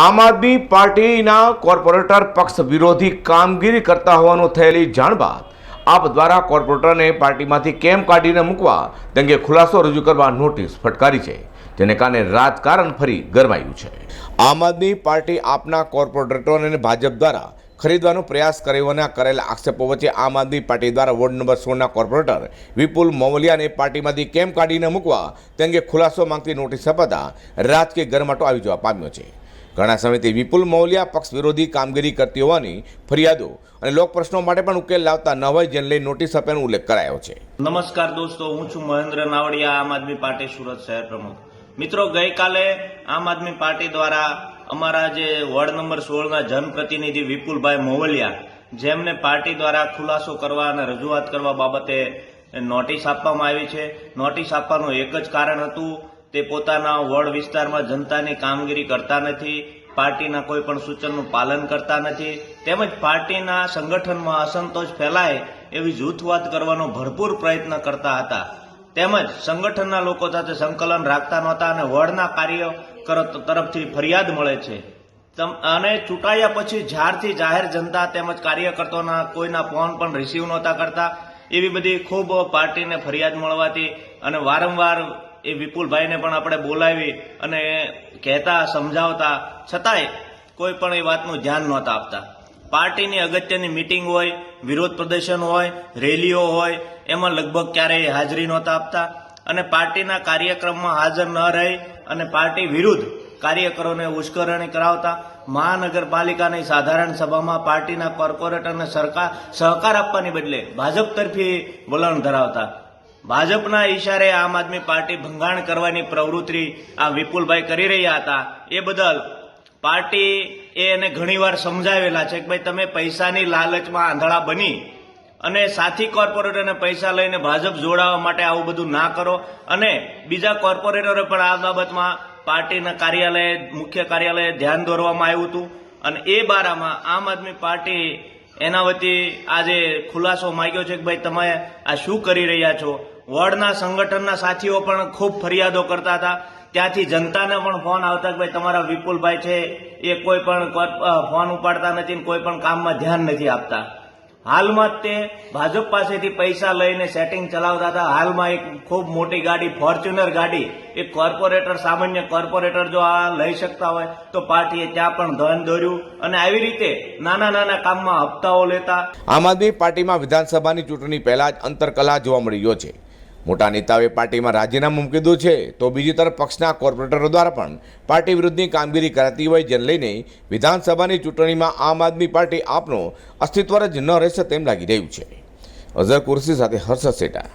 આમ આદમી પાર્ટીના કોર્પોરેટર પક્ષ વિરોધી કામગીરી કરતા હોવાનું થયેલી જાણ બાદ આપ દ્વારા કોર્પોરેટરને પાર્ટીમાંથી કેમ કાઢીને મૂકવા અંગે ખુલાસો રજૂ કરવા નોટિસ ફટકારી છે. જેને કારણે રાજકારણ ફરી ગરમાયું છે. આમ આદમી પાર્ટી આપના કોર્પોરેટરોને ભાજપ દ્વારા ખરીદવાનો પ્રયાસ કર્યોના કરેલા આક્ષેપો વચ્ચે આમ આદમી પાર્ટી દ્વારા વોર્ડ નંબર સોળના કોર્પોરેટર વિપુલ મોવલિયાને પાર્ટીમાંથી કેમ કાઢીને મૂકવા તે અંગે ખુલાસો માંગતી નોટિસ અપાતા રાજકીય ગરમાટો આવી જવા પામ્યો છે. ઘણા સમયથી વિપુલ મૌલિયા પક્ષ વિરોધી કામગીરી કરતી હોવાની ફરિયાદો અને લોક પ્રશ્નો માટે પણ ઉકેલ લાવતા ન હોય જેને લઈ નોટિસ આપ્યાનો ઉલ્લેખ કરાયો છે. નમસ્કાર દોસ્તો, હું છું મહેન્દ્ર નાવડિયા, આમ આદમી પાર્ટી સુરત શહેર પ્રમુખ. મિત્રો, ગઈકાલે આમ આદમી પાર્ટી દ્વારા અમારા જે વોર્ડ નંબર સોળના જનપ્રતિનિધિ વિપુલભાઈ મોવલિયા, જેમને પાર્ટી દ્વારા ખુલાસો કરવા અને રજૂઆત કરવા બાબતે નોટિસ આપવામાં આવી છે. નોટિસ આપવાનું એક જ કારણ હતું તે પોતાના વોર્ડ વિસ્તારમાં જનતાની કામગીરી કરતા નથી, પાર્ટીના કોઈ પણ સૂચનનું પાલન કરતા નથી, તેમજ પાર્ટીના સંગઠનમાં અસંતોષ ફેલાય એવી જૂથવાદ કરવાનો ભરપૂર પ્રયત્ન કરતા હતા. તેમજ સંગઠનના લોકો સાથે સંકલન રાખતા નહોતા અને વોર્ડના કાર્ય તરફથી ફરિયાદ મળે છે. અને ચૂંટાયા પછી જ્યારથી જાહેર જનતા તેમજ કાર્યકર્તાઓના કોઈના ફોન પણ રિસીવ નહોતા કરતા, એવી બધી ખૂબ પાર્ટીને ફરિયાદ મળવાથી અને વારંવાર એ વિપુલભાઈને પણ આપણે બોલાવી અને કહેતા, સમજાવતા, છતાંય કોઈ પણ એ વાતનું ધ્યાન નહોતા આપતા. પાર્ટીની અગત્યની મિટિંગ હોય, વિરોધ પ્રદર્શન હોય, રેલીઓ હોય, એમાં લગભગ ક્યારેય હાજરી નહોતા આપતા. અને પાર્ટીના કાર્યક્રમમાં હાજર ન રહી અને પાર્ટી વિરુદ્ધ કાર્યકરોને ઉશ્કેરણી કરાવતા, મહાનગરપાલિકાની સાધારણ સભામાં પાર્ટીના કોર્પોરેટરને સરકાર, સહકાર આપવાની બદલે ભાજપ તરફી વલણ ધરાવતા. ભાજપના ઈશારે આમ આદમી પાર્ટી ભંગાણ કરવાની પ્રવૃત્તિ આ વિપુલભાઈ કરી રહ્યા હતા. એ બદલ પાર્ટી એને ઘણીવાર સમજાવેલા છે કે ભાઈ તમે પૈસાની લાલચમાં આંધળા બની અને સાથી કોર્પોરેટરને પૈસા લઈને ભાજપ જોડાવા માટે આવું બધું ના કરો અને બીજા કોર્પોરેટરો પણ આ બાબતમાં પાર્ટીના કાર્યાલય મુખ્ય કાર્યાલયે ધ્યાન દોરવામાં આવ્યું હતું. અને એ બારામાં આમ આદમી પાર્ટી એના વતી આજે ખુલાસો માંગ્યો છે કે ભાઈ તમે આ શું કરી રહ્યા છો? વોર્ડના સંગઠનના સાથીઓ પણ ખૂબ ફરિયાદો કરતા હતા. ત્યાંથી જનતાને પણ ફોન આવતા કે ભાઈ તમારા વિપુલભાઈ છે એ કોઈ પણ ફોન ઉપાડતા નથી કોઈ પણ કામમાં ધ્યાન નથી આપતા. હાલમાં તે ભાજપ પાસેથી પૈસા લઈને સેટિંગ ચલાવતા હતા. હાલમાં એક ખૂબ મોટી ગાડી, ફોર્ચ્યુનર ગાડી, એક કોર્પોરેટર, સામાન્ય કોર્પોરેટર જો આ લઈ શકતા હોય, તો પાર્ટીએ ત્યાં પણ ધન દોર્યું અને આવી રીતે નાના નાના કામમાં હપ્તાઓ લેતા આમ આદમી પાર્ટીમાં વિધાનસભાની ચૂંટણી પહેલા જ અંતરકલા જોવા મળી ગયો છે. મોટા નેતાઓએ પાર્ટીમાં રાજીનામું મૂકી દીધું છે, તો બીજી તરફ પક્ષના કોર્પોરેટરો દ્વારા પણ પાર્ટી વિરુદ્ધની કામગીરી કરાતી હોય જેને લઈને વિધાનસભાની ચૂંટણીમાં આમ આદમી પાર્ટી આપનો અસ્તિત્વ જ ન રહેશે તેમ લાગી રહ્યું છે. અઝર કુર્સી સાથે હર્ષદ સેટા.